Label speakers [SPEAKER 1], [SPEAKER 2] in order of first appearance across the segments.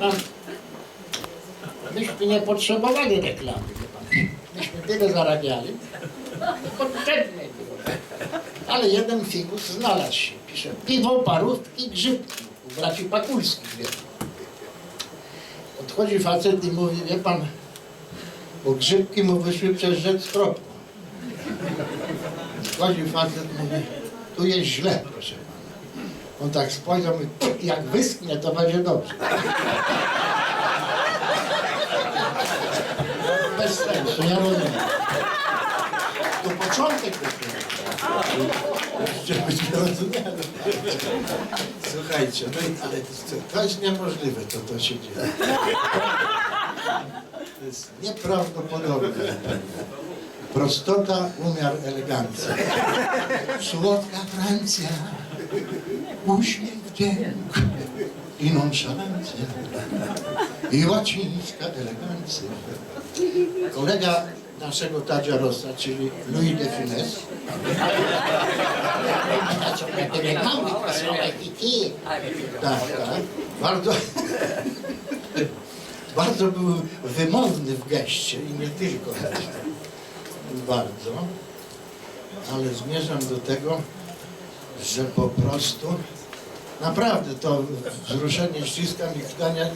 [SPEAKER 1] pan, myśmy nie potrzebowali reklamy, wie pan. Myśmy tyle zarabiali. Potrzebne było. Ale jeden figus znalazł się. Pisze, piwo, parówki, grzybki. U braci Pakulskich, wie pan. Odchodzi facet i mówi, wie pan, bo grzybki mu wyszły przez rzec tropu. Wchodzi facet, mówi, tu jest źle, proszę pana. On tak spojrzał, mówi, jak wyschnie, to będzie dobrze. Bez sensu, ja rozumiem. To początek dopiero. Żeby być rozumiane. Słuchajcie, no i, ale to, to jest niemożliwe, to to się dzieje. To jest nieprawdopodobne. Prostota, umiar, elegancja. Słodka Francja, uśmiech, wdzięk i nonszalancja. I łacińska elegancja. Kolega naszego Tadzia Rossa, czyli Louis de Funès. Tak, tak. Bardzo, bardzo był wymowny w geście i nie tylko. Bardzo. Ale zmierzam do tego, że po prostu naprawdę to wzruszenie ściskam i kłania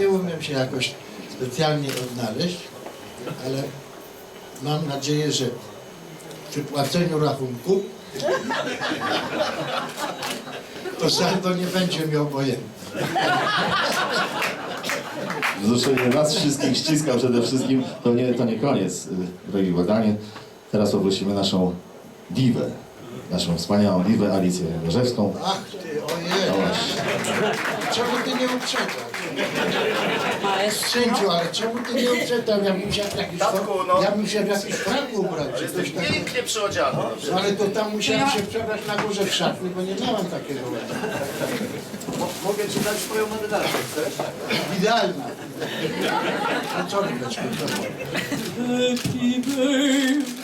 [SPEAKER 1] nie umiem się jakoś specjalnie odnaleźć, ale mam nadzieję, że przy płaceniu rachunku to saldo nie będzie mi obojętne.
[SPEAKER 2] Wzruszenie nas wszystkich ściska przede wszystkim. To nie, to nie koniec, y, drogi Bogdanie. Teraz poprosimy naszą diwę, naszą wspaniałą diwę Alicję Gorzewską.
[SPEAKER 1] Ach ty, ojej,
[SPEAKER 2] No właśnie.
[SPEAKER 1] czemu ty nie uprzedzasz? Sędziu, ale czemu ty nie uprzedzał? Ja bym się w jakiś,
[SPEAKER 3] Tatku, no.
[SPEAKER 1] ja bym się w jakiś frak coś takiego.
[SPEAKER 3] Pięknie przyodziany.
[SPEAKER 1] No, ale to tam musiałem się przebrać na górze w szatni, bo nie miałem takiego.
[SPEAKER 3] Mogę ci dać swoją marynarkę, chcesz?
[SPEAKER 1] Idealna. A co?
[SPEAKER 4] Happy birthday to you. Happy birthday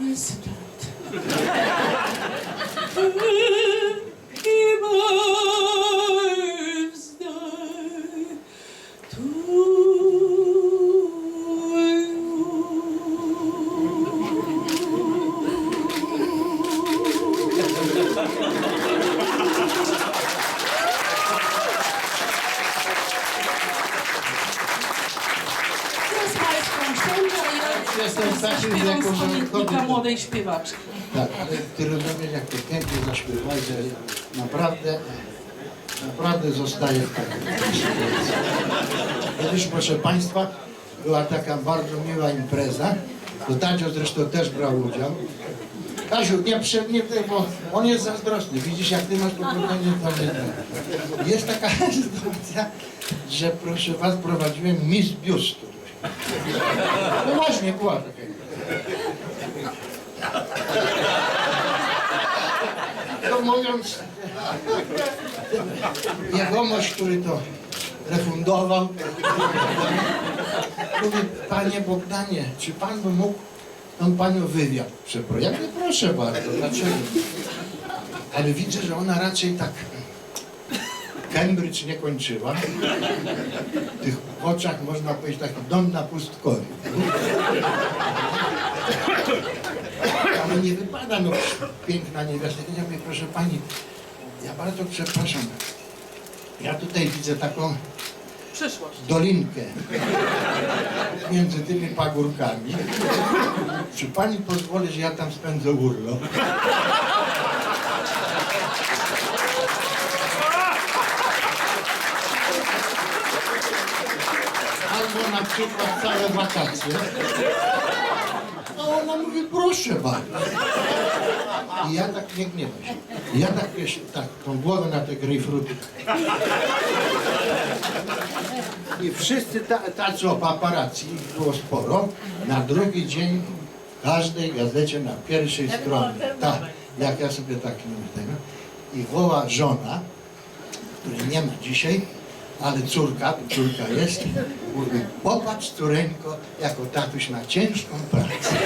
[SPEAKER 4] President.
[SPEAKER 1] Naprawdę zostaje w. Kiedyś, proszę Państwa, była taka bardzo miła impreza, to Tadzio zresztą też brał udział. Kaziu, nie, nie, bo on jest zazdrosny. Widzisz, jak ty masz to nie. Jest taka sytuacja, że proszę was, prowadziłem Miss Biustu. Poważnie była taka to mówiąc, jegomość, który to refundował, mówi, panie Bogdanie, czy pan by mógł tą panią wywiad przeprowadzić? Ja proszę bardzo, dlaczego? Ale widzę, że ona raczej tak Cambridge nie kończyła. W tych oczach można powiedzieć taki dom na pustkowiu. Ale nie wypada, no piękna niewiasta. Ja mówię, proszę pani, ja bardzo przepraszam. Ja tutaj widzę taką
[SPEAKER 4] Przyszłość.
[SPEAKER 1] dolinkę między tymi pagórkami. Czy pani pozwoli, że ja tam spędzę urlop? Albo na przykład całe wakacje. A ona mówi, proszę bardzo. I ja tak nie gniewam się. I ja tak, wiesz, tak, tą głowę na te grejpfruty. I wszyscy ta, tacy o paparazzi, ich było sporo, na drugi dzień
[SPEAKER 4] w każdej gazecie na pierwszej stronie. Tak, jak ja sobie tak nie tego. I woła żona, której nie ma dzisiaj, ale córka, córka jest, mówi, popatrz córeńko, jako tatuś ma ciężką pracę.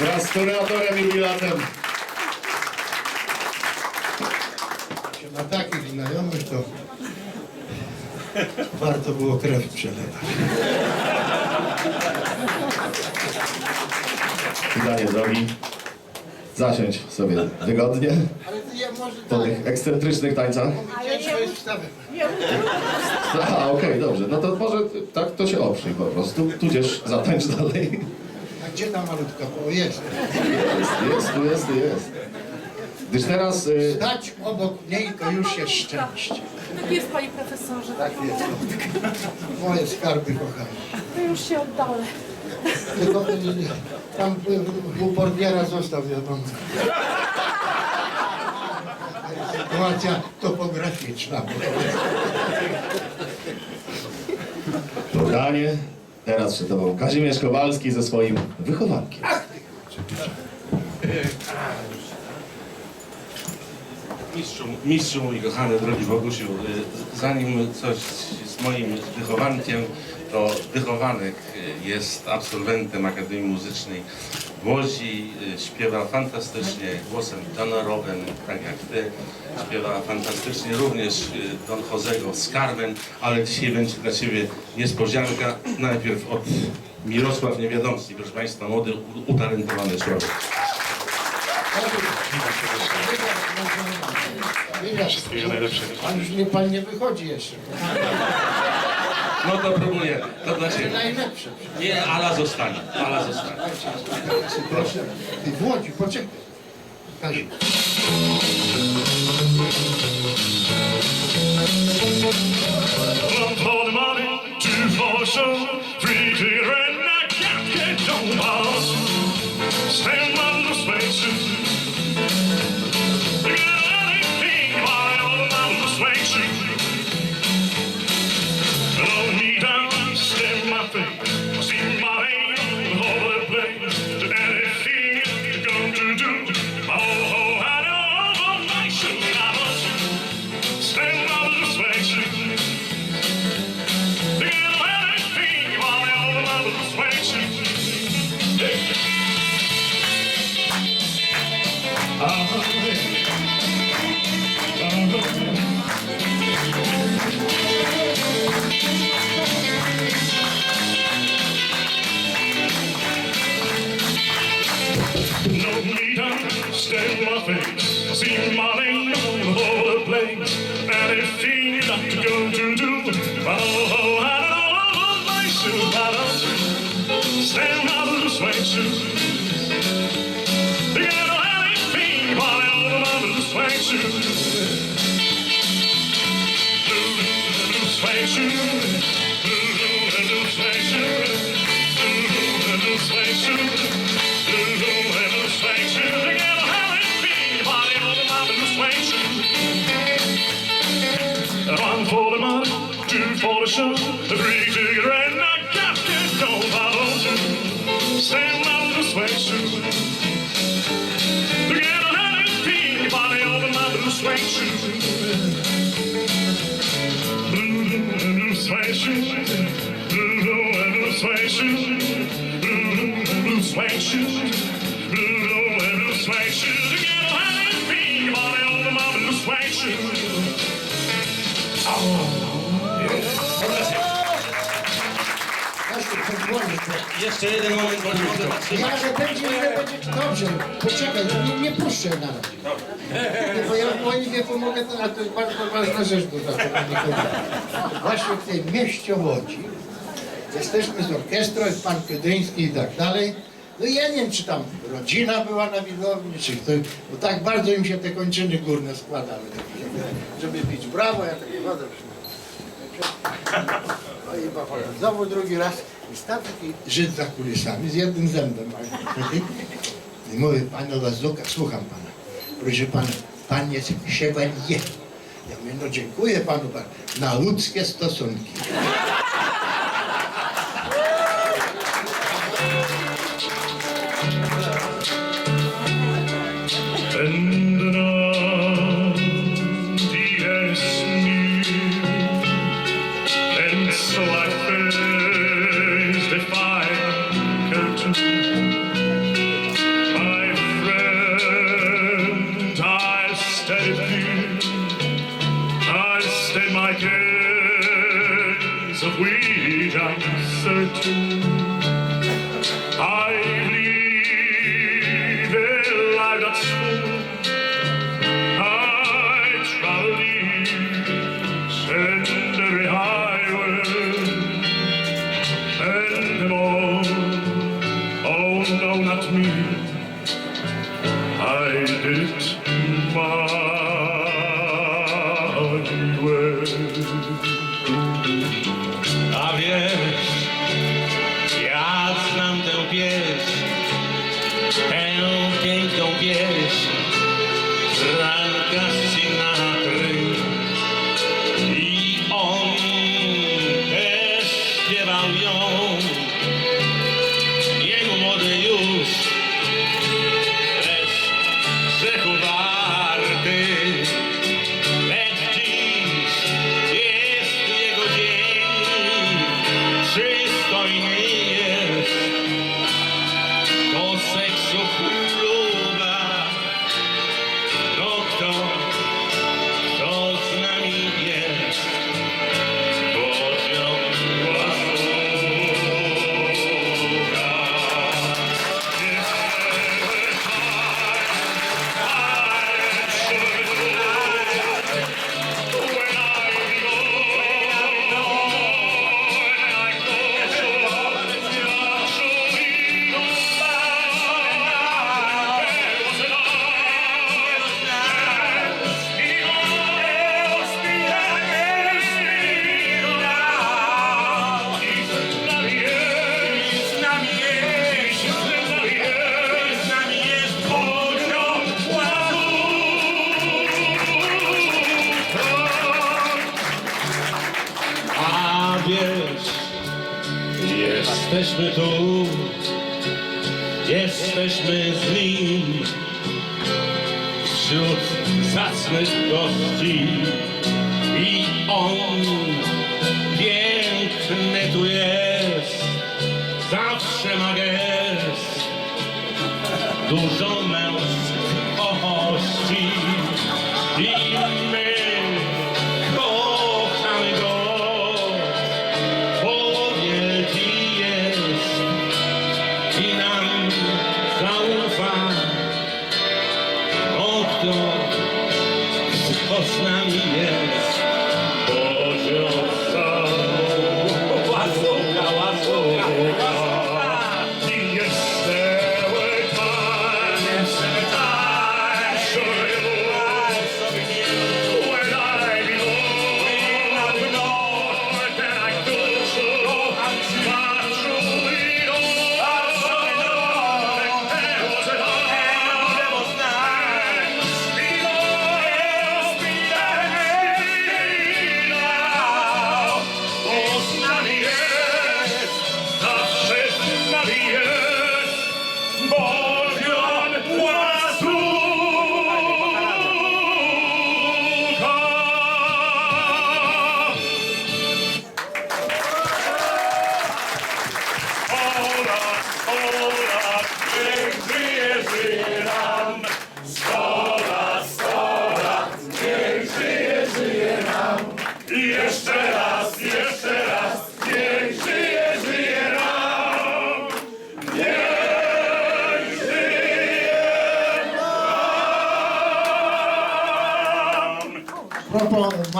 [SPEAKER 2] Wraz z kuratorem jubilatem.
[SPEAKER 1] się na takich znajomych to warto było krew przelewać.
[SPEAKER 2] Wydanie drogi. Zasiądź sobie wygodnie
[SPEAKER 1] Ale to ja może
[SPEAKER 2] po tych ekscentrycznych tańcach. Aha, okej, dobrze. No to może tak to się oprzyj po prostu. Tudzież zatańcz dalej.
[SPEAKER 1] Gdzie ta malutka? O, jest.
[SPEAKER 2] Jest, jest, tu jest, tu jest. Gdyż teraz... Y,
[SPEAKER 1] Stać obok niej to już jest szczęście.
[SPEAKER 5] Tak jest, panie profesorze.
[SPEAKER 1] Tak jest. Moje skarby kochane.
[SPEAKER 5] To już się oddalę.
[SPEAKER 1] Tylko y, tam y, u portiera został wiadomo. Sytuacja topograficzna.
[SPEAKER 2] Spotkanie. Teraz przed tobą Kazimierz Kowalski ze swoim wychowankiem.
[SPEAKER 6] Mistrzu, mistrzu mój kochany, drogi Bogusiu, y, zanim coś z moim wychowankiem, to wychowanek y, jest absolwentem Akademii Muzycznej w Łodzi, y, śpiewa fantastycznie głosem tenorowym, tak jak ty, śpiewa fantastycznie również y, Don Josego z Carmen, ale dzisiaj będzie dla ciebie niespodzianka, najpierw od Mirosław Niewiadomski, proszę Państwa, młody, utalentowany człowiek.
[SPEAKER 1] Pan już nie, pan nie wychodzi jeszcze.
[SPEAKER 6] No to próbuję, to dla ciebie.
[SPEAKER 1] Najlepsze.
[SPEAKER 6] Nie, Ala zostanie, Ala zostanie.
[SPEAKER 1] Proszę. Ty w Łodzi, poczekaj. Kaziu.
[SPEAKER 7] No need understand my face. See Molly all over the place. And if he not to go to do, oh, oh, I don't know my shoe, I don't stand my blue suede shoe. You got blue suede. Blue, suede. fashion, blue, blue, blue fashion, blue, blue, blue fashion, blue, blue, blue fashion. To get a high feed your body on the mountain, blue fashion.
[SPEAKER 1] Oh, yeah.
[SPEAKER 6] Jeszcze jeden moment, bo nie zatrzymać.
[SPEAKER 1] Ja, że będzie, będzie dobrze. Poczekaj, nie, nie puszczę na. Nie, bo ja moim wieku mogę, to, a to jest bardzo ważna rzecz do zachowania. Właśnie w tym mieście Łodzi jesteśmy z orkiestrą, jest pan Kedryński i tak dalej. No i ja nie wiem, czy tam rodzina była na widowni, czy ktoś, bo tak bardzo im się te kończyny górne składały, żeby, żeby pić brawo, ja takie wodę no. Znowu drugi raz i stał taki Żyd za kulisami z jednym zębem. I mówię, panu Lazuka, słucham pana. Proszę pana, pan jest chevalier. Ja mówię, no dziękuję panu bardzo. Na ludzkie stosunki.
[SPEAKER 7] I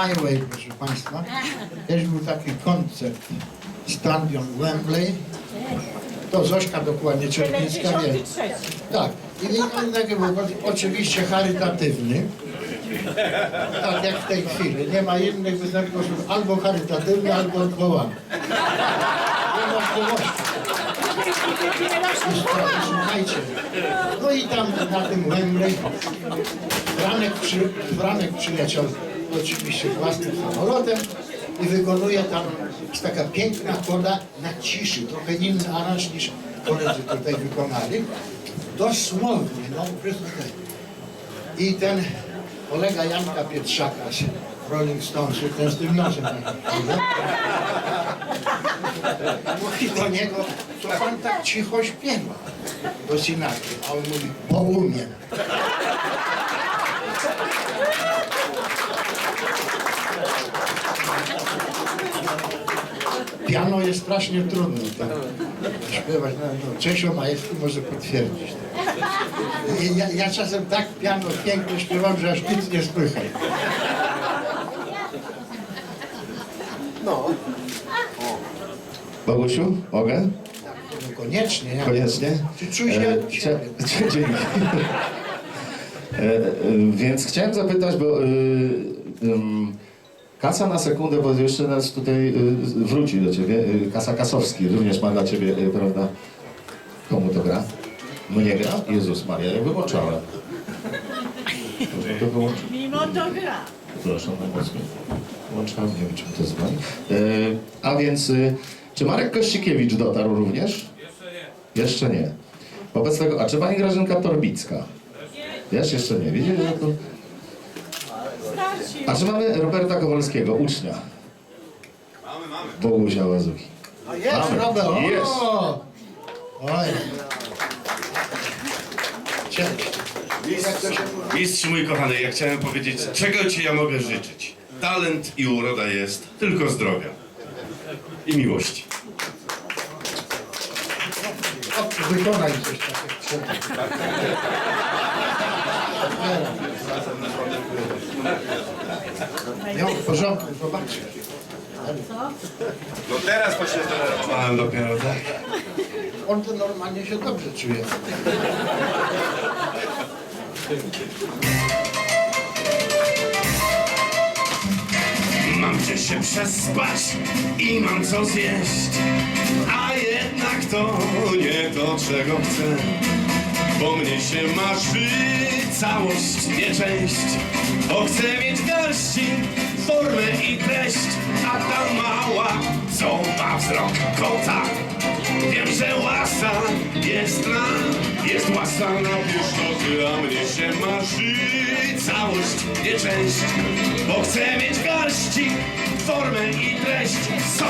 [SPEAKER 1] Propos My Way, proszę Państwa. Też był taki koncert Stadion Wembley. To Zośka dokładnie Czerwińska wie. Tak. I on taki był oczywiście charytatywny. Tak jak w tej chwili. Nie ma innych wyznaczników albo charytatywny, albo odwołany. Nie ma. Słuchajcie. No i tam na tym Wembley Franek, przy, Franek przyleciał oczywiście własnym samolotem i wykonuje tam, taka piękna koda na ciszy, trochę inny aranż niż koledzy tutaj wykonali. Dosłownie, no tak. I ten kolega Janka Pietrzaka z Rolling Stonesu, ten z tym prawda? mówi do niego, co pan tak cicho śpiewa do Sinatry, a on mówi, bo umiem. Jest strasznie trudno tak śpiewać. No, no, Czesio Majewski może potwierdzić. I Ja, ja czasem tak piano pięknie śpiewam, że aż nic nie słychać.
[SPEAKER 3] No,
[SPEAKER 2] Bogusiu, mogę?
[SPEAKER 1] No, koniecznie. Ja.
[SPEAKER 2] Koniecznie.
[SPEAKER 1] Czy czuj się
[SPEAKER 2] E,
[SPEAKER 1] u siebie?
[SPEAKER 2] chcia- Dzięki. E, e, Więc chciałem zapytać, bo y, ym, Kasa na sekundę, bo jeszcze raz tutaj y, wróci do ciebie. Y, Kasa Kasowski również ma dla ciebie, y, prawda? Komu to gra? Mnie gra? Jezus Maria, ja wyłączałem. To wyłączyć?
[SPEAKER 7] Mimo to gra.
[SPEAKER 2] Proszę najmocniej. Włączałem, nie wiem czym to. E, a więc, czy Marek Kościkiewicz dotarł również? Jeszcze nie. Jeszcze nie. Wobec tego, a czy pani Grażynka Torbicka? Też jeszcze nie. Widzicie, że to... A czy mamy Roberta Kowalskiego, ucznia? Mamy, mamy. Bogusia Łazuki.
[SPEAKER 1] A jest,
[SPEAKER 2] Mamy.
[SPEAKER 1] Robert. O!
[SPEAKER 2] Jest.
[SPEAKER 1] Oj.
[SPEAKER 8] Mistrz mój kochany, ja chciałem powiedzieć, czego ci ja mogę życzyć. Talent i uroda jest, tylko zdrowia. I miłości.
[SPEAKER 1] O, Wykonaj coś takiego. Miał w porządku, zobaczcie.
[SPEAKER 8] No teraz to się zdenerwowałem dopiero, tak?
[SPEAKER 1] On to normalnie się dobrze czuje.
[SPEAKER 8] Mam gdzie się przespać i mam co zjeść A jednak to nie to, czego chcę Bo mnie się marzy całość, nie część Bo chcę mieć garści formę i treść A ta mała, co ma wzrok kota. Wiem, że łasa jest na, jest łasa na pieszczoty, a mnie się marzy całość, nie część, bo chcę mieć garści formę i treść. So,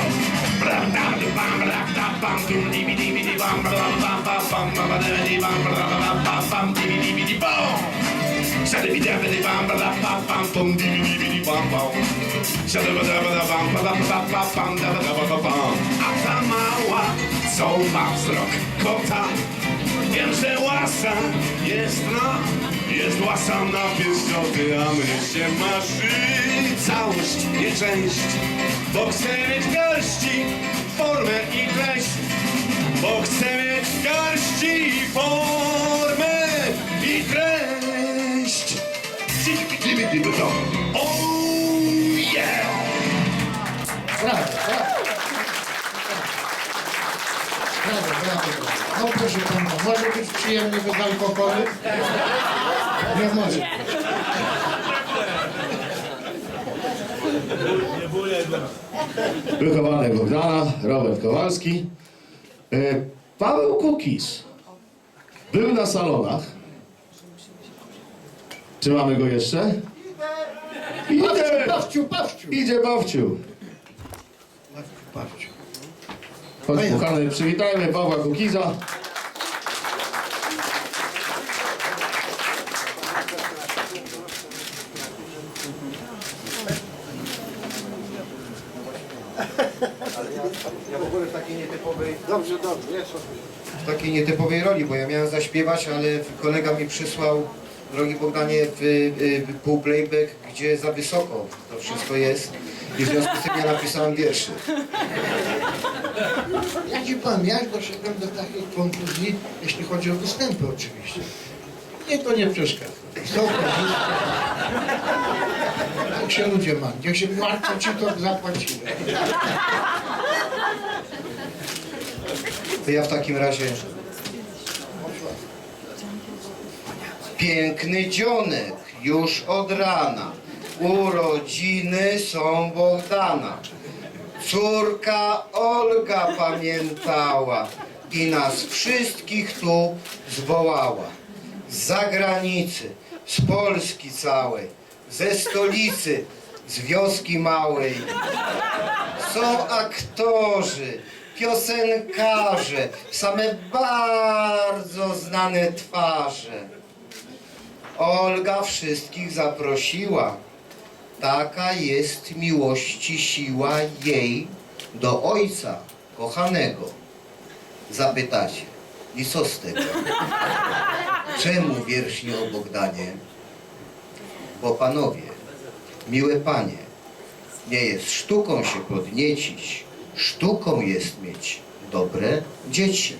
[SPEAKER 8] bram, dam, bam, rak, da, bam, dum, di, bi, di, bam, bram, bam, bam, bam, bam, bam, di, bam, bram, bam, bam, bam, di, bi, di, bi, di, bam. Bam, bam, bam, bam, bam, di, bam, bam. Shadi, bam, bam, bam, bam, bam, bam, bam, bam. A ta mała, co ma kota, Wiem, że łasa jest na, jest łasa na pieszczoty, a mnie się marzy całość, nie część, bo chcę mieć garści formę i treść, bo chcę mieć garści formę i treść. Oh yeah!
[SPEAKER 1] Proszę pana, może być przyjemny bez alkoholu? Nie może.
[SPEAKER 2] Wychowany Bogdana, Robert Kowalski. E, Paweł Kukis. Był na salonach. Czy mamy go jeszcze? Idzie!
[SPEAKER 1] Pawciu, Pawciu.
[SPEAKER 2] Idzie Bawciu.
[SPEAKER 1] Pawciu.
[SPEAKER 2] Chodź, kochany, przywitajmy Pawła Kukiza.
[SPEAKER 3] ja w ogóle w takiej nietypowej,
[SPEAKER 1] Dobrze, dobrze, jest
[SPEAKER 3] w takiej nietypowej roli, bo ja miałem zaśpiewać, ale kolega mi przysłał, drogi Bogdanie, w, y, pół playback, gdzie za wysoko to wszystko jest. I w związku z tym ja napisałem wierszy.
[SPEAKER 1] Ja ci powiem, ja doszedłem do takiej konkluzji, jeśli chodzi o występy oczywiście. Nie, to nie przeszkadza. Są. Jak się ludzie ma, jak się martwią ci, to zapłacimy.
[SPEAKER 3] To ja w takim razie... Piękny dzionek już od rana. Urodziny są Bogdana. Córka Olga pamiętała i nas wszystkich tu zwołała. Z zagranicy, z Polski całej, ze stolicy, z wioski małej. Są aktorzy, piosenkarze, same bardzo znane twarze. Olga wszystkich zaprosiła. Taka jest miłości siła jej do ojca kochanego. Zapytacie, i co z tego? Czemu wiersz nie o Bogdanie? Bo panowie, miłe panie, nie jest sztuką się podniecić, sztuką jest mieć dobre dzieci.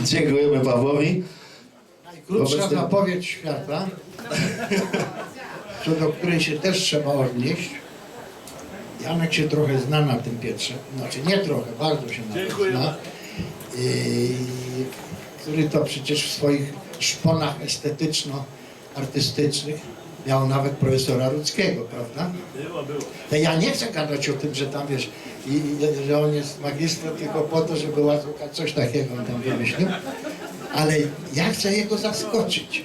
[SPEAKER 2] Dziękujemy Pawłowi.
[SPEAKER 1] Najkrótsza
[SPEAKER 2] Wobec
[SPEAKER 1] świata, co do której się też trzeba odnieść. Janek się trochę zna na tym Pietrze, znaczy nie trochę, bardzo się na tym zna. I, który to przecież w swoich szponach estetyczno-artystycznych miał nawet profesora Rudzkiego, prawda? Było, było. Ja nie chcę gadać o tym, że tam wiesz, i, i, że on jest magistrem tylko po to, żeby łazukać coś takiego on tam wymyślił. Ale ja chcę jego zaskoczyć.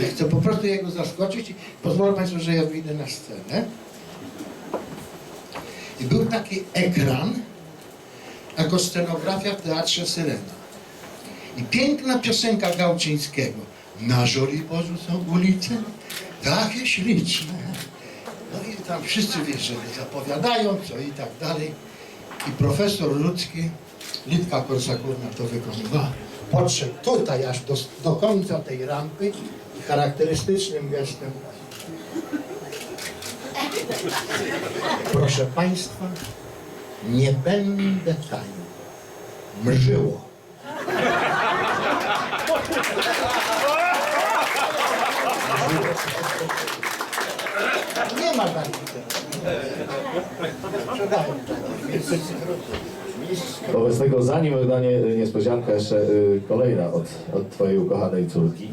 [SPEAKER 1] Ja chcę po prostu jego zaskoczyć i pozwolę Państwu, że ja wyjdę na scenę. I był taki ekran jako scenografia w Teatrze Syrena. I piękna piosenka Gałczyńskiego. Na Żoliborzu są ulice takie śliczne. No i tam wszyscy wiesz, że zapowiadają, co i tak dalej. I profesor ludzki, Litka Korsakówna to wykonywała. Podszedł tutaj aż do, do końca tej rampy i charakterystycznym gestem Proszę Państwa, nie będę tańczył. Mrzyło. Nie ma takich takich.
[SPEAKER 2] Wobec tego, zanim danie niespodzianka, jeszcze y, kolejna od, od Twojej ukochanej córki.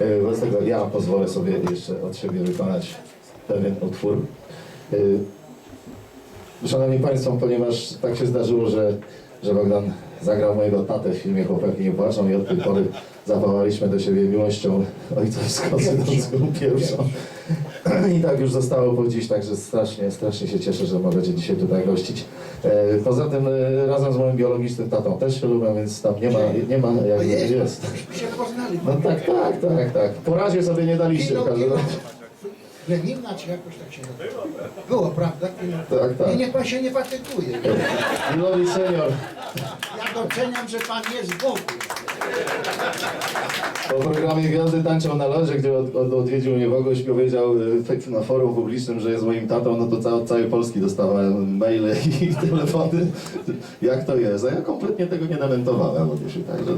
[SPEAKER 2] Y, Wobec tego ja pozwolę sobie jeszcze od siebie wykonać pewien utwór. Y, Szanowni Państwo, ponieważ tak się zdarzyło, że, że Bogdan zagrał mojego tatę w filmie Chłopaki nie płaczą i od tej pory zapałaliśmy do siebie miłością ojcowską, synovską pierwszą. I tak już zostało po dziś, także strasznie, strasznie się cieszę, że możecie dzisiaj tutaj gościć. E, Poza tym e, razem z moim biologicznym tatą też się lubię, więc tam nie ma, nie ma jak
[SPEAKER 1] jest.
[SPEAKER 2] No tak, tak, tak, tak. Po razie sobie nie daliście w każdym razie.
[SPEAKER 1] Lenina czy jakoś tak się nazywa. Było, prawda? Kino.
[SPEAKER 2] Tak, tak.
[SPEAKER 1] Nie, niech pan się nie patykuje.
[SPEAKER 2] Milowi senior,
[SPEAKER 1] Ja doceniam, że pan jest Bogu.
[SPEAKER 2] Po programie Gwiazdy tańczą na lodzie, gdzie od, od, odwiedził mnie Bogoś, powiedział y, na forum publicznym, że jest moim tatą, no to ca, od całej Polski dostawałem maile i telefony, jak to jest. A ja kompletnie tego nie lamentowałem, Bogusiu, także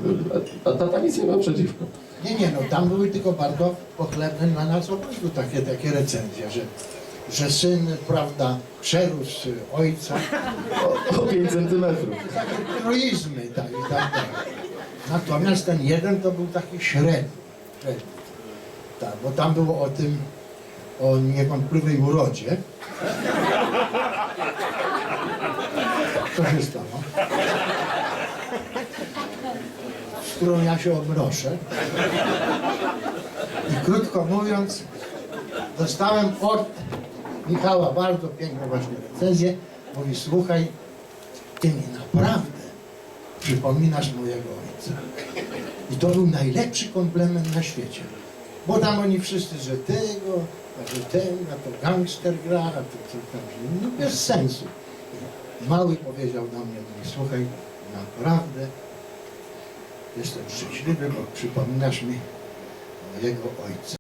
[SPEAKER 2] a, a tata nic nie miał przeciwko.
[SPEAKER 1] Nie, nie, no tam były tylko bardzo pochlebne na nas obydwu takie, takie recenzje, że, że syn, prawda, przerósł ojca,
[SPEAKER 2] O, o 5 centymetrów.
[SPEAKER 1] takie truizmy tak, i tak dalej. Natomiast ten jeden to był taki średni. średni. Tak, bo tam było o tym, o niewątpliwej urodzie. Co się stało? Z którą ja się obnoszę. I krótko mówiąc, dostałem od Michała bardzo piękną właśnie recenzję. Mówi, słuchaj, ty mi naprawdę przypominasz mojego ojca. I to był najlepszy komplement na świecie. Bo tam oni wszyscy, że tego, a że ten, a to gangster gra, a to co tam, no bez sensu. Mały powiedział do mnie, mówi, słuchaj, naprawdę jestem szczęśliwy, bo przypominasz mi mojego ojca.